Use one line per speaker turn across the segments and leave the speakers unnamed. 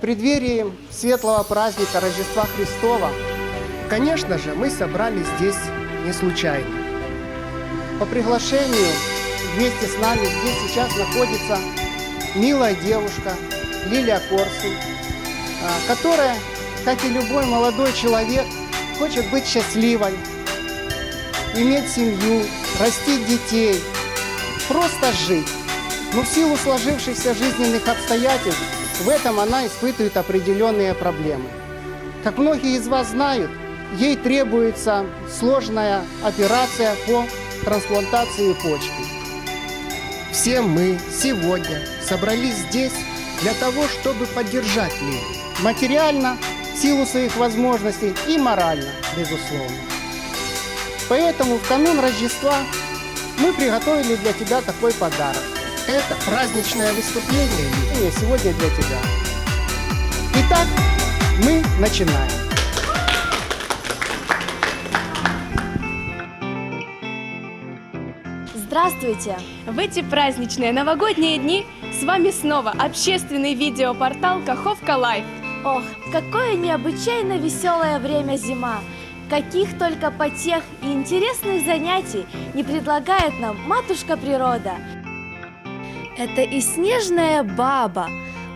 В преддверии светлого праздника Рождества Христова, конечно же, мы собрались здесь не случайно. По приглашению вместе с нами здесь сейчас находится милая девушка Лилия Корсун, а, которая, как и любой молодой человек, хочет быть счастливой, иметь семью, растить детей, просто жить. Но в силу сложившихся жизненных обстоятельств в этом она испытывает определенные проблемы. Как многие из вас знают, ей требуется сложная операция по трансплантации почки. Все мы сегодня собрались здесь для того, чтобы поддержать Лилию. Материально, в силу своих возможностей и морально, безусловно. Поэтому в канун Рождества мы приготовили для тебя такой подарок. Это праздничное выступление Лилия, сегодня для тебя. Итак, мы начинаем.
Здравствуйте!
В эти праздничные новогодние дни с вами снова общественный видеопортал Каховка Лайф.
Ох, какое необычайно веселое время зима! Каких только потех и интересных занятий не предлагает нам матушка природа. Это и снежная баба,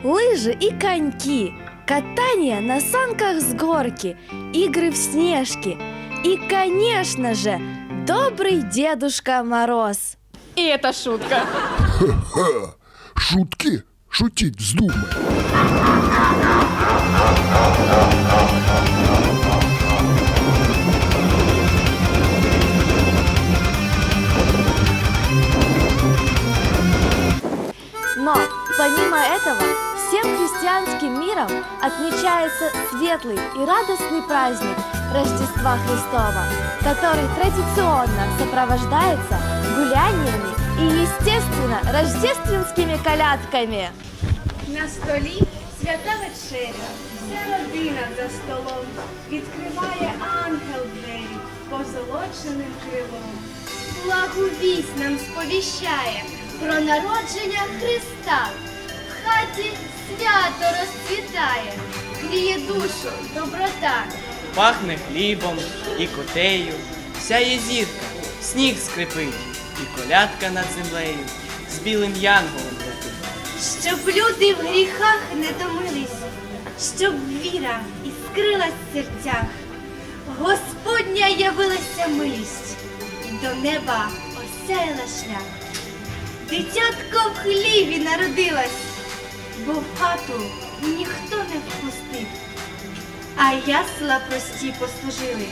лыжи и коньки, катание на санках с горки, игры в снежки и, конечно же, добрый Дедушка Мороз.
И это шутка.
Шутки? Шутить вздумай.
помимо этого, всем христианским миром отмечается светлый и радостный праздник Рождества Христова, который традиционно сопровождается гуляниями и, естественно, рождественскими колядками.
На столі свята вечеря, вся родина за столом відкриває ангел двері позолоченим крилом. Благовість нам сповіщає про народження Христа. Хаті свято розцвітає, гріє душу доброта.
Пахне хлібом і котею, сяє зірка, сніг скрипить, і колядка над землею з білим янголом летить.
Щоб люди в гріхах не томились, щоб віра іскрилась в серцях. Господня явилася милість, і до неба осяяла шлях. Дитятко в хліві народилась, бо в хату ніхто не впустив. А ясла прості послужили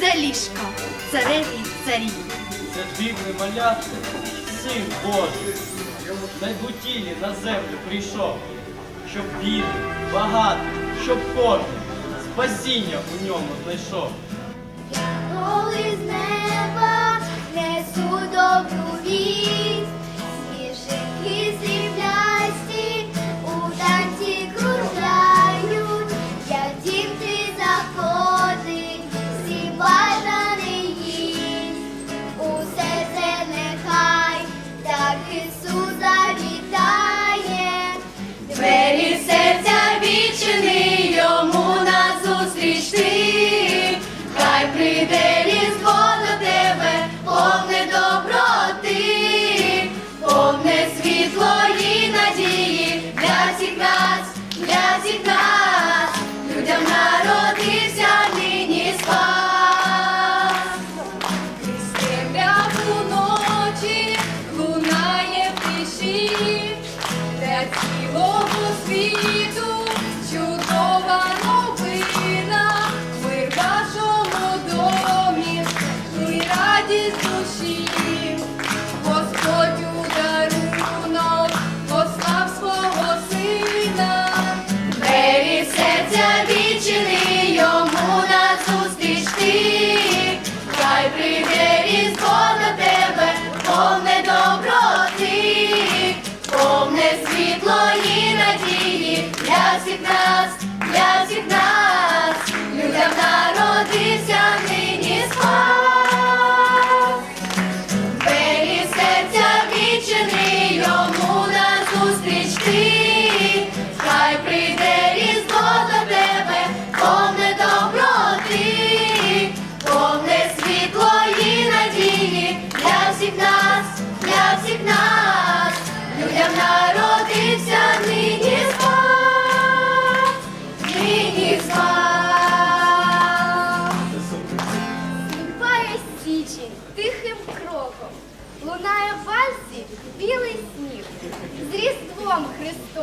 за ліжко цареві царів.
Це дивне малятко, син Божий, найбутілі на землю прийшов, щоб бідний, багатий, щоб кожен спасіння у ньому знайшов.
Коли з неба несу добру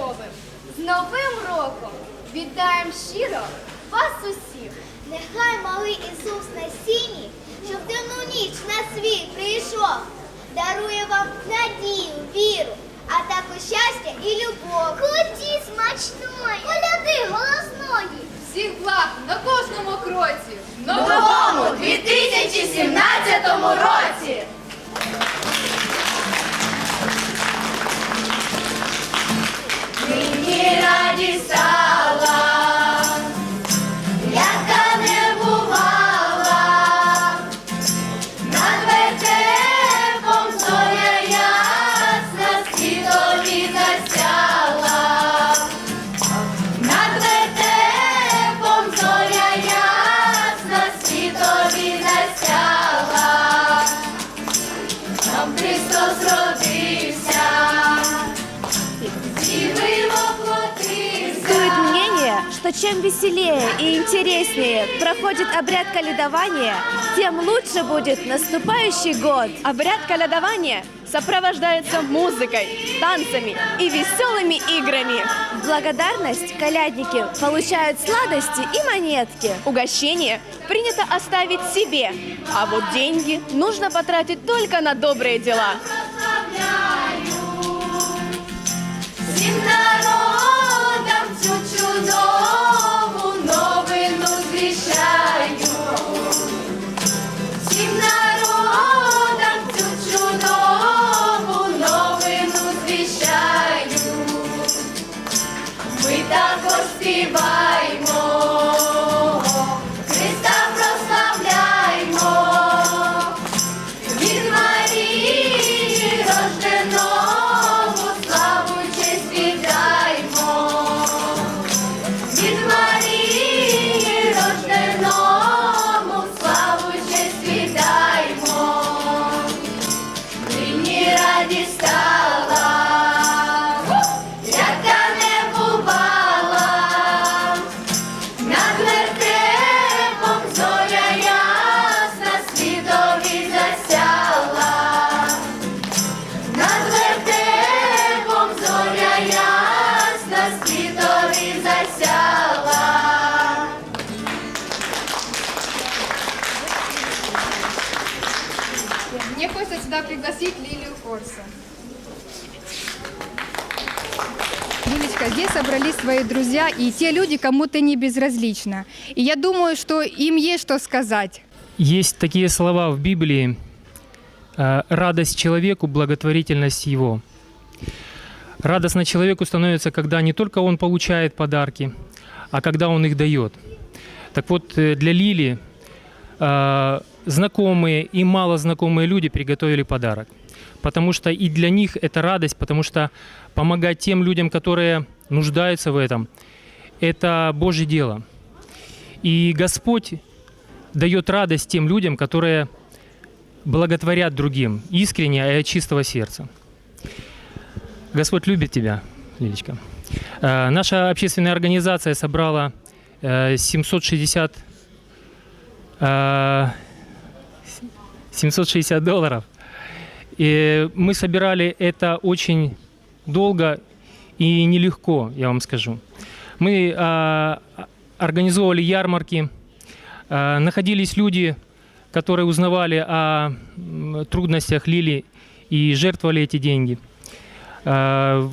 робимо. З Новим роком вітаємо щиро вас усіх. Нехай малий Ісус на сіні, що в темну ніч на світ прийшов, дарує вам надію, віру, а також щастя і любов. Куті смачної, поляди голосної.
Всіх благ на кожному кроці.
Новому 2017 році!
Что чем веселее и интереснее проходит обряд каледования, тем лучше будет наступающий год.
Обряд колядования сопровождается музыкой, танцами и веселыми играми.
В благодарность колядники получают сладости и монетки.
Угощение принято оставить себе, а вот деньги нужно потратить только на добрые дела.
Народам
здесь собрались твои друзья и те люди, кому ты не безразлична. И я думаю, что им есть что сказать.
Есть такие слова в Библии. э, «Радость человеку, благотворительность его». Радостно человеку становится, когда не только он получает подарки, а когда он их дает. Так вот, э, для Лили э, знакомые и мало знакомые люди приготовили подарок. Потому что и для них это радость, потому что помогать тем людям, которые нуждаются в этом, это Божье дело. И Господь дает радость тем людям, которые благотворят другим искренне и от чистого сердца. Господь любит тебя, Лилечка. Э, Наша общественная организация собрала э, 760, э, 760 долларов. И мы собирали это очень долго и нелегко, я вам скажу. Мы э, организовывали ярмарки, Э, находились люди, которые узнавали о трудностях Лили и жертвовали эти деньги. В-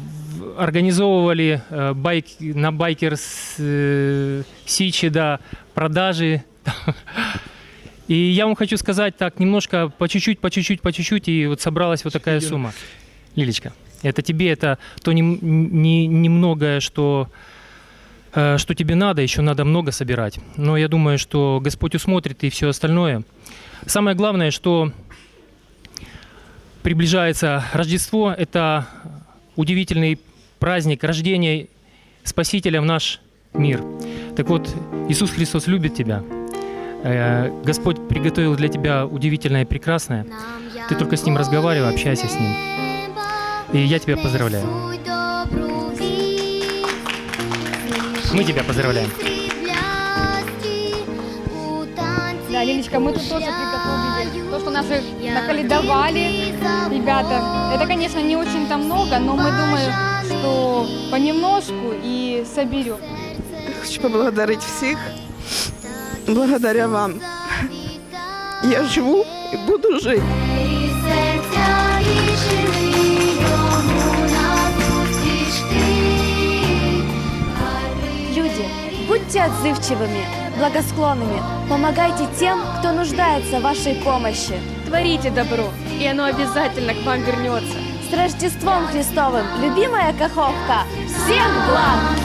Организовывали э, байк, на байкерс э, Сичи, да, продажи. И я вам хочу сказать так, немножко, по чуть-чуть, по чуть-чуть, по чуть-чуть, и вот собралась вот такая сумма. Лилечка, это тебе, это то нем- не- немногое, что э, что тебе надо, еще надо много собирать. Но я думаю, что Господь усмотрит и все остальное. Самое главное, что приближается Рождество, это удивительный праздник рождения Спасителя в наш мир. Так вот, Иисус Христос любит тебя. Э, Господь приготовил для тебя удивительное и прекрасное. Ты только с Ним разговаривай, общайся с Ним. И я тебя поздравляю. Мы тебя поздравляем.
Да, Лилечка, мы тут тоже приготовили то, что наши наколедовали. Ребята, это, конечно, не очень-то много, но мы думаем, что понемножку и соберем.
хочу поблагодарить всех. Благодаря вам. Я живу и буду жить.
І серця рішили йому назустріч ти.
Люди, будьте отзывчивыми, благосклонными, помогайте тем, кто нуждается в вашей помощи.
Творите добро, и оно обязательно к вам вернется.
С Рождеством Христовым, любимая Каховка! Всех благ!
Як народ